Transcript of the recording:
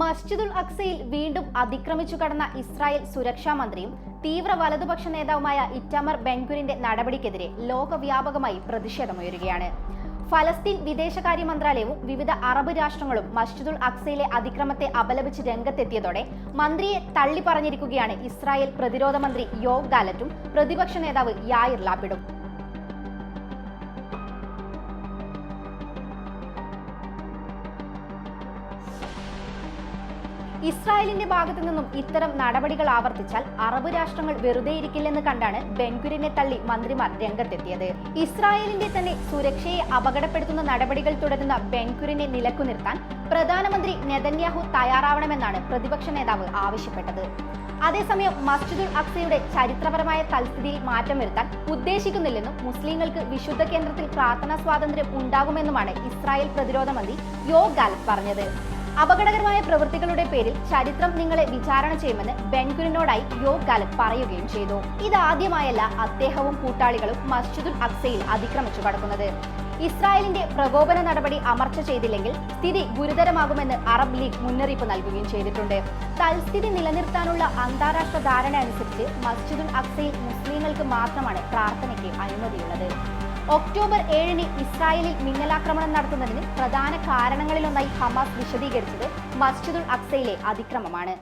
മസ്ജിദുൽ അക്സയിൽ വീണ്ടും അതിക്രമിച്ചു കടന്ന ഇസ്രായേൽ സുരക്ഷാ മന്ത്രിയും തീവ്ര വലതുപക്ഷ നേതാവുമായ ഇറ്റാമർ ബെൻഗുരിന്റെ നടപടിക്കെതിരെ ലോകവ്യാപകമായി പ്രതിഷേധമുയരുകയാണ്. ഫലസ്തീൻ വിദേശകാര്യ മന്ത്രാലയവും വിവിധ അറബ് രാഷ്ട്രങ്ങളും മസ്ജിദുൽ അക്സയിലെ അതിക്രമത്തെ അപലപിച്ച് രംഗത്തെത്തിയതോടെ മന്ത്രിയെ തള്ളി പറഞ്ഞിരിക്കുകയാണ് ഇസ്രായേൽ പ്രതിരോധ മന്ത്രി യോഗ് ഗാലറ്റും പ്രതിപക്ഷ നേതാവ് യായിർ ലാപ്പിഡും. ഇസ്രായേലിന്റെ ഭാഗത്തു നിന്നും ഇത്തരം നടപടികൾ ആവർത്തിച്ചാൽ അറബ് രാഷ്ട്രങ്ങൾ വെറുതെയിരിക്കില്ലെന്ന് കണ്ടാണ് ബെൻഗുരിനെ തള്ളി മന്ത്രിമാർ രംഗത്തെത്തിയത്. ഇസ്രായേലിന്റെ തന്നെ സുരക്ഷയെ അപകടപ്പെടുത്തുന്ന നടപടികൾ തുടരുന്ന ബെൻഗുരിനെ നിലക്കുനിർത്താൻ പ്രധാനമന്ത്രി നെതന്യാഹു തയ്യാറാവണമെന്നാണ് പ്രതിപക്ഷ നേതാവ് ആവശ്യപ്പെട്ടത്. അതേസമയം മസ്ജിദുൽ അക്സയുടെ ചരിത്രപരമായ തൽസ്ഥിതിയിൽ മാറ്റം വരുത്താൻ ഉദ്ദേശിക്കുന്നില്ലെന്നും മുസ്ലിങ്ങൾക്ക് വിശുദ്ധ കേന്ദ്രത്തിൽ പ്രാർത്ഥനാ സ്വാതന്ത്ര്യം ഉണ്ടാകുമെന്നുമാണ് ഇസ്രായേൽ പ്രതിരോധ മന്ത്രി യോഗ് ഗാലറ്റ് പറഞ്ഞത്. അപകടകരമായ പ്രവൃത്തികളുടെ പേരിൽ ചരിത്രം നിങ്ങളെ വിചാരണ ചെയ്യുമെന്ന് ബെൻകുരിനോടായി യോഗ് കാലത്ത് പറയുകയും ചെയ്തു. ഇതാദ്യമായല്ല അദ്ദേഹവും കൂട്ടാളികളും മസ്ജിദുൽ അക്സയിൽ അതിക്രമിച്ചു കടക്കുന്നത്. ഇസ്രായേലിന്റെ പ്രകോപന നടപടി അമർച്ച ചെയ്തില്ലെങ്കിൽ സ്ഥിതി ഗുരുതരമാകുമെന്ന് അറബ് ലീഗ് മുന്നറിയിപ്പ് നൽകുകയും ചെയ്തിട്ടുണ്ട്. തൽസ്ഥിതി നിലനിർത്താനുള്ള അന്താരാഷ്ട്ര ധാരണ അനുസരിച്ച് മസ്ജിദുൽ അക്സയിൽ മുസ്ലിങ്ങൾക്ക് മാത്രമാണ് പ്രാർത്ഥനയ്ക്ക് അനുമതിയുള്ളത്. ഒക്ടോബർ ഏഴിന് ഇസ്രായേലിൽ മിന്നലാക്രമണം നടത്തുന്നതിന് പ്രധാന കാരണങ്ങളിലൊന്നായി ഹമാസ് വിശദീകരിച്ചത് മസ്ജിദുൽ അക്സയിലെ അതിക്രമമാണ്.